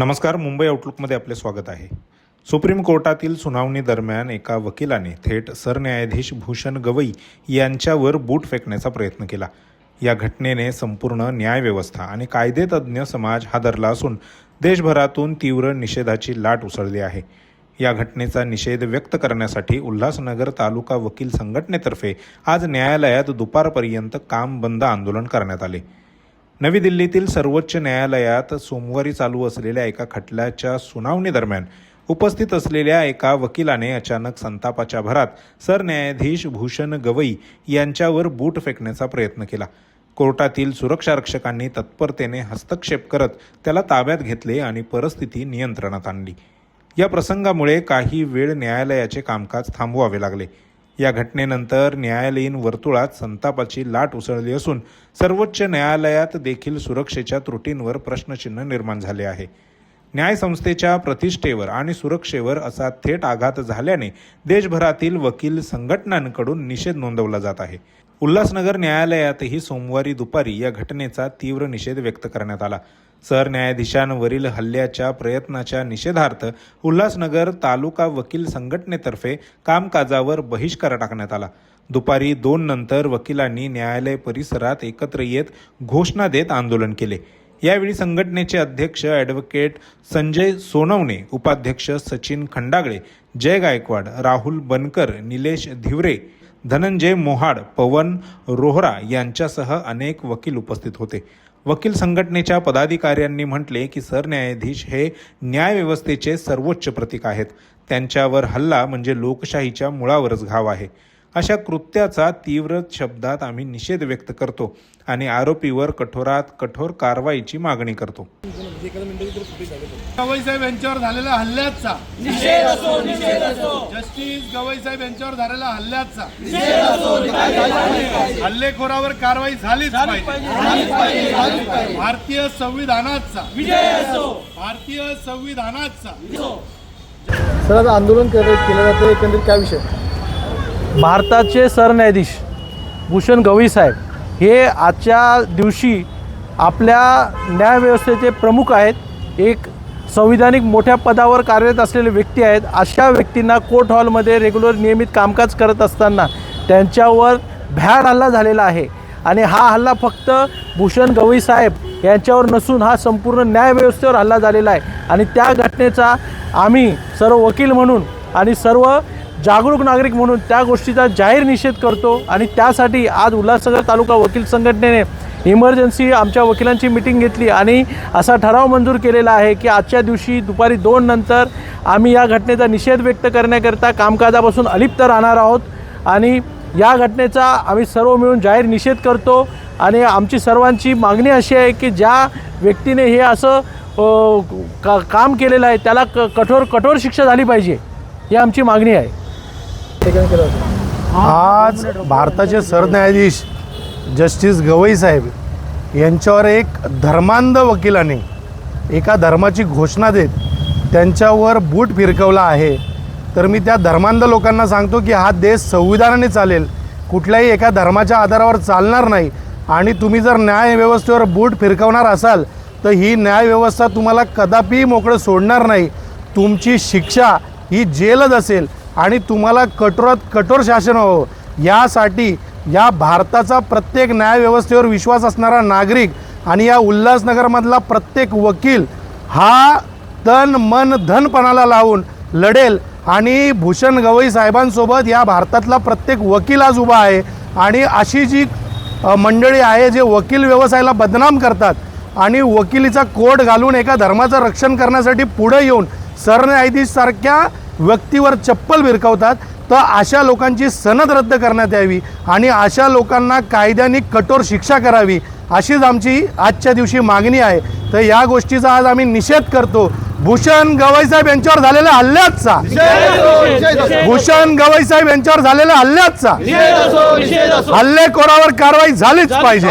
नमस्कार मुंबई आउटलुकमध्ये आपले स्वागत आहे. सुप्रीम कोर्टातील सुनावणी दरम्यान एका वकिलाने थेट सरन्यायाधीश भूषण गवई यांच्यावर बूट फेकण्याचा प्रयत्न केला. या घटनेने संपूर्ण न्यायव्यवस्था आणि कायदेतज्ञ समाज हादरला असून देशभरातून तीव्र निषेधाची लाट उसळली आहे. या घटनेचा निषेध व्यक्त करण्यासाठी उल्हासनगर तालुका वकील संघटनेतर्फे आज न्यायालयात दुपारपर्यंत काम बंद आंदोलन करण्यात आले. नवी दिल्लीतील सर्वोच्च न्यायालयात सोमवारी चालू असलेल्या एका खटल्याच्या सुनावणीदरम्यान उपस्थित असलेल्या एका वकिलाने अचानक संतापाच्या भरात सरन्यायाधीश भूषण गवई यांच्यावर बूट फेकण्याचा प्रयत्न केला. कोर्टातील सुरक्षारक्षकांनी तत्परतेने हस्तक्षेप करत त्याला ताब्यात घेतले आणि परिस्थिती नियंत्रणात आणली. या प्रसंगामुळे काही वेळ न्यायालयाचे कामकाज थांबवावे लागले. या घटनेनंतर न्यायालयीन वर्तुळात संतापाची लाट उसळली असून सर्वोच्च न्यायालयात देखील सुरक्षेच्या त्रुटींवर प्रश्नचिन्ह निर्माण झाले आहे. न्यायसंस्थेच्या प्रतिष्ठेवर आणि सुरक्षेवर असा थेट आघात झाल्याने देशभरातील वकील संघटनांकडून निषेध नोंदवला जात आहे. उल्हासनगर न्यायालयातही सोमवारी दुपारी या घटनेचा तीव्र निषेध व्यक्त करण्यात आला. सरन्यायाधीशांवरील हल्ल्याच्या प्रयत्नाच्या निषेधार्थ उल्हासनगर तालुका वकील संघटनेतर्फे कामकाजावर बहिष्कार टाकण्यात आला. दुपारी दोन नंतर वकिलांनी न्यायालय परिसरात एकत्र येत घोषणा देत आंदोलन केले. यावेळी संघटनेचे अध्यक्ष ॲडव्होकेट संजय सोनवणे उपाध्यक्ष सचिन खंडागळे जय गायकवाड राहुल बनकर निलेश धिवरे धनंजय मोहाड पवन रोहरा यांच्यासह अनेक वकील उपस्थित होते. वकील संघटनेच्या पदाधिकाऱ्यांनी म्हटले की सरन्यायाधीश हे न्यायव्यवस्थेचे सर्वोच्च प्रतीक आहेत. त्यांच्यावर हल्ला म्हणजे लोकशाहीच्या मुळावरच घाव आहे. अशा कृत्याचा तीव्र शब्दात आम्ही निषेध व्यक्त करतो आणि आरोपीवर कठोरात कठोर कारवाईची मागणी करतो. गवई साहेब यांच्यावर झालेल्या हल्ल्याचा. जस्टिस गवई साहेब यांच्यावर झालेल्या हल्ल्याचा. हल्लेखोरावर कारवाई झालीच पाहिजे. भारतीय संविधानाचा. भारतीय संविधानाचा. सर आंदोलन केलं केलं जातं एकंदरीत काय विषय? भारताचे सरन्यायाधीश भूषण गवई साहेब हे आजच्या दिवशी आपल्या न्यायव्यवस्थेचे प्रमुख आहेत. एक संविधानिक मोठ्या पदावर कार्यरत असलेले व्यक्ती आहेत. अशा व्यक्तींना कोर्ट हॉलमध्ये रेग्युलर नियमित कामकाज करत असताना त्यांच्यावर भ्याड हल्ला झालेला आहे. आणि हा हल्ला फक्त भूषण गवई साहेब यांच्यावर नसून हा संपूर्ण न्यायव्यवस्थेवर हल्ला झालेला आहे. आणि त्या घटनेचा आम्ही सर्व वकील म्हणून आणि सर्व जागरूक नागरिक म्हणून त्या गोष्टीचा जाहीर निषेध करतो आणि त्यासाठी आज उल्हासनगर तालुका वकील संघटनेने इमर्जन्सी आमच्या वकिलांची मिटिंग घेतली आणि असा ठराव मंजूर केलेला आहे की आजच्या दिवशी दुपारी दोन नंतर आम्ही या घटनेचा निषेध व्यक्त करण्याकरता कामकाजापासून अलिप्त राहणार आहोत आणि या घटनेचा आम्ही सर्व मिळून जाहीर निषेध करतो आणि आमची सर्वांची मागणी अशी आहे की ज्या व्यक्तीने हे असं का काम केलेलं आहे त्याला क कठोर कठोर शिक्षा झाली पाहिजे ही आमची मागणी आहे. आज भारताचे सरन्यायाधीश जस्टिस गवई साहेब यांच्यावर एक धर्मांध वकिलाने एका धर्माची घोषणा देत त्यांच्यावर बूट फिरकवला आहे. तर मी त्या धर्मांध लोकांना सांगतो की हा देश संविधानाने चालेल. कुठल्याही एका धर्माच्या आधारावर चालणार नाही. आणि तुम्ही जर न्यायव्यवस्थेवर बूट फिरकवणार असाल तर ही न्यायव्यवस्था तुम्हाला कदापि मोकळं सोडणार नाही. तुमची शिक्षा ही जेलच असेल. आणि तुम्हाला कठोरात कठोर शासन व्हावं यासाठी या भारताचा प्रत्येक न्यायव्यवस्थेवर विश्वास असणारा नागरिक आणि या उल्हासनगरमधला प्रत्येक वकील हा तन मन धनपणाला लावून लढेल. आणि भूषण गवई साहेबांसोबत या भारतातला प्रत्येक वकील आज उभा आहे. आणि अशी जी मंडळी आहे जे वकील व्यवसायाला बदनाम करतात आणि वकिलीचा कोड घालून एका धर्माचं रक्षण करण्यासाठी पुढे येऊन सरन्यायाधीशसारख्या व्यक्तीवर चप्पल भिरकावतात तर अशा लोकांची सनद रद्द करण्यात यावी आणि अशा लोकांना कायद्याने कठोर शिक्षा करावी अशीच आमची आजच्या दिवशी मागणी आहे. तर या गोष्टीचा आज आम्ही निषेध करतो. भूषण गवई साहेब यांच्यावर झालेल्या हल्ल्याचा भूषण गवई साहेब यांच्यावर झालेल्या हल्ल्याचा हल्लेखोरावर कारवाई झालीच पाहिजे.